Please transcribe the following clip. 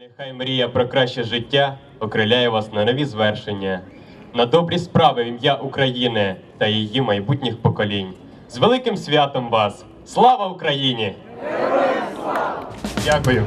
Нехай мрія про краще життя окриляє вас на нові звершення, на добрі справи в ім'я України та її майбутніх поколінь. З великим святом вас! Слава Україні! Дякую!